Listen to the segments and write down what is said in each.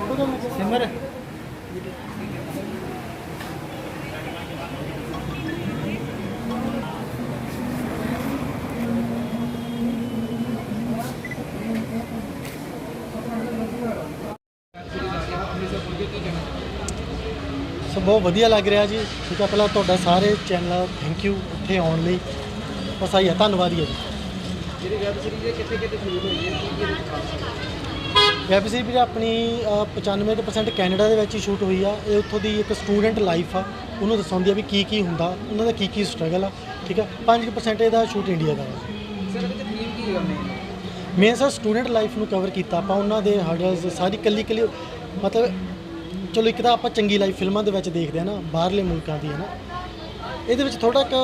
ਉਮਰ ਸੋ ਬਹੁਤ ਵਧੀਆ ਲੱਗ ਰਿਹਾ ਜੀ। ਠੀਕ ਹੈ ਪਹਿਲਾਂ ਤੁਹਾਡਾ ਸਾਰੇ ਚੈਨਲ ਥੈਂਕ ਯੂ ਇੱਥੇ ਆਉਣ ਲਈ। ਬਸ ਆਈ ਹੈ ਧੰਨਵਾਦ ਹੀ ਹੈ ਜੀ ਜਿਹੜੀ ਵੈਬ ਸੀਰੀਜ਼ ਹੈ ਕਿੱਥੇ ਕਿੱਥੇ ਸ਼ੂਟ ਹੋਈ ਹੈ ਵੈਬ ਸੀਰੀਜ਼ ਆਪਣੀ ਅ, 95% ਕੈਨੇਡਾ ਦੇ ਵਿੱਚ ਹੀ ਸ਼ੂਟ ਹੋਈ ਆ। ਇਹ ਉੱਥੋਂ ਦੀ ਇੱਕ ਸਟੂਡੈਂਟ ਲਾਈਫ ਆ। ਉਹਨੂੰ ਦਰਸਾਉਂਦੀ ਆ ਵੀ ਕੀ ਕੀ ਹੁੰਦਾ। ਉਹਨਾਂ ਦਾ ਕੀ ਕੀ ਸਟਰਗਲ ਆ। ਠੀਕ ਆ? 5% ਇਹਦਾ ਸ਼ੂਟ ਇੰਡੀਆ ਦਾ ਵਾ ਸਰ ਇਹਦੇ ਥੀਮ ਕੀ ਹੈ main main sir student life ਨੂੰ ਕਵਰ ਕੀਤਾ ਆਪਾਂ। ਉਹਨਾਂ ਦੇ ਹਰਡਲਸ ਸਾਰੀ ਕੱਲੀ ਕੱਲੀ ਮਤਲਬ ਚਲੋ ਇੱਕ ਤਾਂ ਆਪਾਂ ਚੰਗੀ ਲਾਈਫ ਫਿਲਮਾਂ ਦੇ ਵਿੱਚ ਦੇਖਦੇ ਆ ਨਾ ਬਾਹਰਲੇ ਮੁਲਕਾਂ ਦੀ ਹੈ ਨਾ। ਇਹਦੇ ਵਿੱਚ ਥੋੜਾ ਕੁ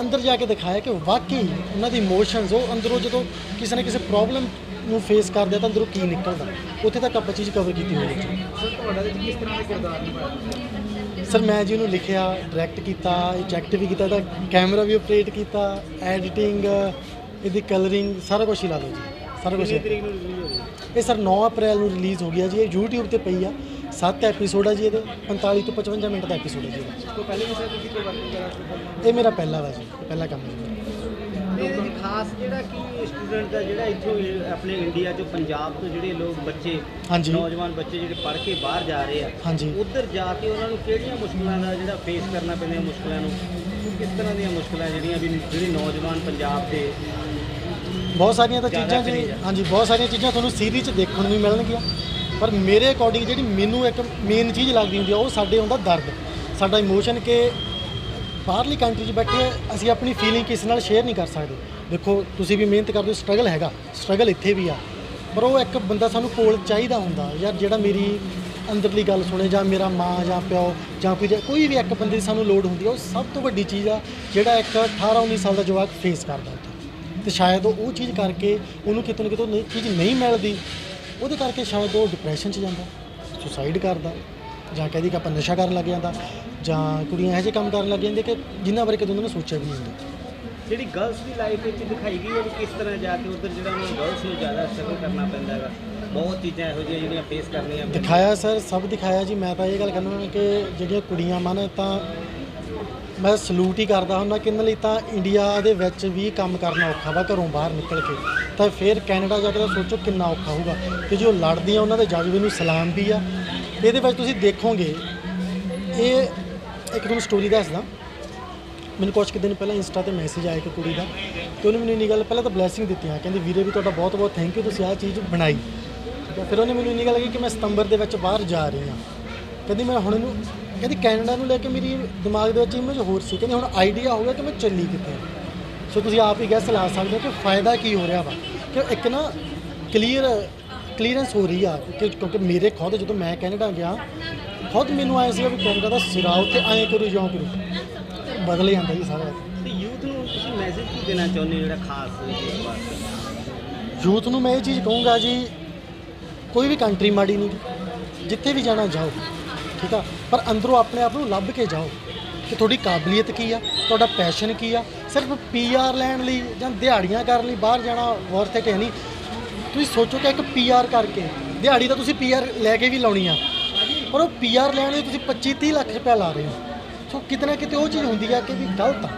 ਅੰਦਰ ਜਾ ਕੇ ਦਿਖਾਇਆ ਕਿ ਵਾਕਈ ਉਹਨਾਂ ਦੀ ਇਮੋਸ਼ਨਸ ਉਹ ਅੰਦਰੋਂ ਜਦੋਂ ਕਿਸੇ ਨਾ ਕਿਸੇ ਪ੍ਰੋਬਲਮ ਨੂੰ ਫੇਸ ਕਰਦੇ ਆ ਤਾਂ ਅੰਦਰੋਂ ਕੀ ਨਿਕਲਦਾ? ਉੱਥੇ ਤੱਕ ਆਪਾਂ ਚੀਜ਼ ਕਵਰ ਕੀਤੀ ਹੋਈ ਹੈ। ਸਰ ਤੁਹਾਡਾ ਵਿੱਚ ਕਿਸ ਤਰ੍ਹਾਂ ਦਾ ਕਿਰਦਾਰ ਨਿਭਾਇਆ? ਸਰ ਮੈਂ ਜੀ ਉਹਨੂੰ ਲਿਖਿਆ ਡਾਇਰੈਕਟ ਕੀਤਾ ਇਜੈਕਟ ਵੀ ਕੀਤਾ ਤਾਂ ਕੈਮਰਾ ਵੀ ਆਪਰੇਟ ਕੀਤਾ ਐਡੀਟਿੰਗ ਇਹਦੀ ਕਲਰਿੰਗ ਸਾਰਾ ਕੁਝ ਹੀ ਲਾ ਲਓ ਜੀ। ਸਾਰਾ ਕੁਝ ਇਹ ਸਰ 9 ਅਪ੍ਰੈਲ ਨੂੰ ਰਿਲੀਜ਼ ਹੋ ਗਿਆ ਜੀ। ਇਹ YouTube ਤੇ ਪਈ ਆ। 7 ਐਪੀਸੋਡ ਆ ਜੀ ਇਹਦੇ। 45 ਤੋਂ 55 ਮਿੰਟ ਦਾ ਐਪੀਸੋਡ ਹੈ ਜੀ ਇਹ ਮੇਰਾ ਪਹਿਲਾ ਵਾ ਜੀ। ਪਹਿਲਾ ਕੰਮ ਹੈ ਖਾਸ ਜਿਹੜਾ ਕਿ ਸਟੂਡੈਂਟ ਦਾ ਜਿਹੜਾ ਇੱਥੋਂ ਇਹ ਆਪਣੇ ਇੰਡੀਆ ਚੋਂ ਪੰਜਾਬ ਤੋਂ ਜਿਹੜੇ ਲੋਕ ਬੱਚੇ ਹਾਂਜੀ। ਨੌਜਵਾਨ ਬੱਚੇ ਜਿਹੜੇ ਪੜ੍ਹ ਕੇ ਬਾਹਰ ਜਾ ਰਹੇ ਆ ਹਾਂਜੀ ਉੱਧਰ ਜਾ ਕੇ ਉਹਨਾਂ ਨੂੰ ਕਿਹੜੀਆਂ ਮੁਸ਼ਕਲਾਂ ਦਾ ਜਿਹੜਾ ਫੇਸ ਕਰਨਾ ਪੈਂਦੀਆਂ ਮੁਸ਼ਕਲਾਂ ਨੂੰ ਕਿਸ ਤਰ੍ਹਾਂ ਦੀਆਂ ਮੁਸ਼ਕਲਾਂ ਜਿਹੜੀਆਂ ਵੀ ਜਿਹੜੀ ਨੌਜਵਾਨ ਪੰਜਾਬ ਦੇ ਬਹੁਤ ਸਾਰੀਆਂ ਤਾਂ ਜ਼ਿਆਦਾ ਚੀਜ਼ਾਂ ਜੀ ਕਰੇਜ਼ ਆ। ਹਾਂਜੀ ਬਹੁਤ ਸਾਰੀਆਂ ਚੀਜ਼ਾਂ ਤੁਹਾਨੂੰ ਸੀਰੀਜ਼ 'ਚ ਦੇਖਣ ਨੂੰ ਵੀ ਮਿਲਣਗੀਆਂ ਪਰ ਮੇਰੇ ਅਕੋਰਡਿੰਗ ਜਿਹੜੀ ਮੈਨੂੰ ਇੱਕ ਮੇਨ ਚੀਜ਼ ਲੱਗਦੀ ਹੁੰਦੀ ਆ ਉਹ ਸਾਡੇ ਹੁੰਦਾ ਦਰਦ ਸਾਡਾ ਇਮੋਸ਼ਨ ਕਿ ਬਾਹਰਲੀ ਕੰਟਰੀ 'ਚ ਬੈਠੇ ਅਸੀਂ ਆਪਣੀ ਫੀਲਿੰਗ ਕਿਸੇ ਨਾਲ ਸ਼ੇਅਰ ਨਹੀਂ ਕਰ ਸਕਦੇ। ਦੇਖੋ, ਤੁਸੀਂ ਵੀ ਮਿਹਨਤ ਕਰਦੇ ਹੋ ਸਟਰਗਲ ਹੈਗਾ। ਸਟਰਗਲ ਇੱਥੇ ਵੀ ਆ। ਪਰ ਉਹ ਇੱਕ ਬੰਦਾ ਸਾਨੂੰ ਕੋਲ ਚਾਹੀਦਾ ਹੁੰਦਾ, ਯਾਰ ਜਿਹੜਾ ਮੇਰੀ ਅੰਦਰਲੀ ਗੱਲ ਸੁਣੇ, ਜਾਂ ਮੇਰਾ ਮਾਂ, ਜਾਂ ਪਿਓ, ਜਾਂ ਕੋਈ ਕੋਈ ਵੀ ਇੱਕ ਬੰਦੇ ਦੀ ਸਾਨੂੰ ਲੋੜ ਹੁੰਦੀ ਆ, ਉਹ ਸਭ ਤੋਂ ਵੱਡੀ ਚੀਜ਼ ਆ, ਜਿਹੜਾ ਇੱਕ 18 19 ਸਾਲ ਦਾ ਜਵਾਕ ਫੇਸ ਕਰਦਾ ਉੱਥੇ। ਤੇ ਸ਼ਾਇਦ ਉਹ ਉਹ ਚੀਜ਼ ਕਰਕੇ ਉਹਨੂੰ ਕਿਤੇ ਨਾ ਕਿਤੇ ਉਹ ਨਹੀਂ- ਚੀਜ਼ ਨਹੀਂ ਮਿਲਦੀ। ਉਹਦੇ ਕਰਕੇ ਸ਼ਾਇਦ ਉਹ ਡਿਪਰੈਸ਼ਨ 'ਚ ਜਾਂਦਾ ਸੁਸਾਈਡ ਕਰਦਾ। ਜਾਂ ਕਹਦੀ ਕਿ ਆਪਾਂ ਨਸ਼ਾ ਕਰਨ ਲੱਗ ਜਾਂਦਾ ਜਾਂ ਕੁੜੀਆਂ ਇਹੋ ਜਿਹੇ ਕੰਮ ਕਰਨ ਲੱਗ ਜਾਂਦੀਆਂ ਕਿ ਜਿੰਨਾ ਬਾਰੇ ਕਦੇ ਉਹਨਾਂ ਨੇ ਸੋਚਿਆ ਵੀ ਨਹੀਂ ਹੁੰਦਾ। ਜਿਹੜੀ ਗਰਲਸ ਦੀ ਲਾਈਫ ਵਿੱਚ ਦਿਖਾਈ ਗਈ ਹੈ ਵੀ ਕਿਸ ਤਰ੍ਹਾਂ ਜਾ ਕੇ ਉੱਧਰ ਜਿਹੜਾ ਉਹਨਾਂ ਗਰਲਸ ਨੂੰ ਜ਼ਿਆਦਾ ਸਟਰਗਲ ਕਰਨਾ ਪੈਂਦਾ ਹੈਗਾ। ਬਹੁਤ ਚੀਜ਼ਾਂ ਇਹੋ ਜਿਹੀਆਂ ਜਿਹੜੀਆਂ ਫੇਸ ਕਰਨੀਆਂ ਦਿਖਾਇਆ ਸਰ ਸਭ ਦਿਖਾਇਆ ਜੀ। ਮੈਂ ਤਾਂ ਇਹ ਗੱਲ ਕਰਨਾ ਕਿ ਜਿਹੜੀਆਂ ਕੁੜੀਆਂ ਮਨ ਤਾਂ ਮੈਂ ਸਲੂਟ ਹੀ ਕਰਦਾ ਹੁੰਦਾ ਕਿ ਇਹਨਾਂ ਲਈ ਤਾਂ ਇੰਡੀਆ ਦੇ ਵਿੱਚ ਵੀ ਕੰਮ ਕਰਨਾ ਔਖਾ ਵਾ ਘਰੋਂ ਬਾਹਰ ਨਿਕਲ ਕੇ। ਤਾਂ ਫਿਰ ਕੈਨੇਡਾ ਜਾ ਕੇ ਤਾਂ ਸੋਚੋ ਕਿੰਨਾ ਔਖਾ ਹੋਊਗਾ। ਕਿ ਜੋ ਲੜਦੀਆਂ ਉਹਨਾਂ ਦੇ ਜਜ਼ਬੇ ਨੂੰ ਸਲਾਮ ਵੀ ਆ। ਇਹਦੇ ਵਿੱਚ ਤੁਸੀਂ ਦੇਖੋਗੇ, ਇਹ ਇੱਕ ਤੁਹਾਨੂੰ ਸਟੋਰੀ ਦੱਸਦਾ। ਮੈਨੂੰ ਕੁਝ ਕੁ ਦਿਨ ਪਹਿਲਾਂ ਇੰਸਟਾ ਤੇ ਮੈਸੇਜ ਆਇਆ ਇੱਕ ਕੁੜੀ ਦਾ ਤੇ ਉਹਨੇ ਮੈਨੂੰ ਇੰਨੀ ਗੱਲ ਪਹਿਲਾਂ ਤਾਂ ਬਲੇਸਿੰਗ ਦਿੱਤੀਆਂ, ਕਹਿੰਦੀ, ਵੀਰੇ, ਵੀ ਤੁਹਾਡਾ ਬਹੁਤ ਬਹੁਤ ਥੈਂਕ ਯੂ ਤੁਸੀਂ ਆਹ ਚੀਜ਼ ਬਣਾਈ। ਠੀਕ ਹੈ ਫਿਰ ਉਹਨੇ ਮੈਨੂੰ ਇੰਨੀ ਗੱਲ ਕਹੀ ਕਿ ਮੈਂ ਸਤੰਬਰ ਦੇ ਵਿੱਚ ਬਾਹਰ ਜਾ ਰਹੀ ਹਾਂ। ਕਹਿੰਦੀ, ਮੈਂ ਹੁਣ ਇਹਨੂੰ ਕਹਿੰਦੀ, ਕੈਨੇਡਾ ਨੂੰ ਲੈ ਕੇ ਮੇਰੀ ਦਿਮਾਗ ਦੇ ਵਿੱਚ ਇਮੇਜ ਹੋਰ ਸੀ। ਕਹਿੰਦੀ, ਹੁਣ ਆਈਡੀਆ ਹੋ ਗਿਆ ਕਿ ਮੈਂ ਚੱਲੀ ਕਿੱਥੇ ਸੋ ਤੁਸੀਂ ਆਪ ਹੀ ਗੈਸ ਲਾ ਸਕਦੇ ਹੋ ਕਿ ਫਾਇਦਾ ਕੀ ਹੋ ਰਿਹਾ ਵਾ। ਕਿ ਇੱਕ ਨਾ ਕਲੀਅਰ ਕਲੀਅਰੈਂਸ ਹੋ ਰਹੀ ਆ ਕਿ ਕਿਉਂਕਿ ਮੇਰੇ ਖੁਦ ਜਦੋਂ ਮੈਂ ਕੈਨੇਡਾ ਗਿਆ ਖੁਦ ਮੈਨੂੰ ਆਇਆ ਸੀਗਾ ਵੀ ਕੈਨੇਡਾ ਦਾ ਸਿਰਾ ਉੱਥੇ ਐਂ ਕਰੂ ਜਾਂ ਕਰੂ। ਬਦਲ ਜਾਂਦਾ ਜੀ ਸਾਰਾ। ਤੇ ਯੂਥ ਨੂੰ ਤੁਸੀਂ ਮੈਸੇਜ ਕੀ ਦੇਣਾ ਚਾਹੁੰਦੇ ਹੋ ਜਿਹੜਾ ਖਾਸ ਯੂਥ ਨੂੰ ਮੈਂ ਇਹ ਚੀਜ਼ ਕਹੂੰਗਾ ਜੀ ਕੋਈ ਵੀ ਕੰਟਰੀ ਮਾੜੀ ਨਹੀਂ ਜਿੱਥੇ ਵੀ ਜਾਣਾ ਜਾਓ ਠੀਕ ਆ? ਪਰ ਅੰਦਰੋਂ ਆਪਣੇ ਆਪ ਨੂੰ ਲੱਭ ਕੇ ਜਾਓ ਕਿ ਤੁਹਾਡੀ ਕਾਬਲੀਅਤ ਕੀ ਆ ਤੁਹਾਡਾ ਪੈਸ਼ਨ ਕੀ ਆ। ਸਿਰਫ ਪੀਆਰ ਲੈਣ ਲਈ ਜਾਂ ਦਿਹਾੜੀਆਂ ਕਰਨ ਲਈ ਬਾਹਰ ਜਾਣਾ ਵਰਥ ਇਟ ਹੈ ਨਹੀਂ। ਤੁਸੀਂ ਸੋਚੋ ਕਿ ਇੱਕ ਪੀਆਰ ਕਰਕੇ, ਦਿਹਾੜੀ ਤਾਂ ਤੁਸੀਂ ਪੀਆਰ ਲੈ ਕੇ ਵੀ ਲਾਉਣੀ ਆ। ਪਰ ਉਹ ਪੀਆਰ ਲੈਣ ਲਈ ਤੁਸੀਂ 25 30 ਲੱਖ ਰੁਪਏ ਲਾ ਰਹੇ ਹੋ। ਸੋ ਕਿਤੇ ਨਾ ਕਿਤੇ ਉਹ ਚੀਜ਼ ਹੁੰਦੀ ਆ ਕਿ ਵੀ ਗਲਤ ਆ।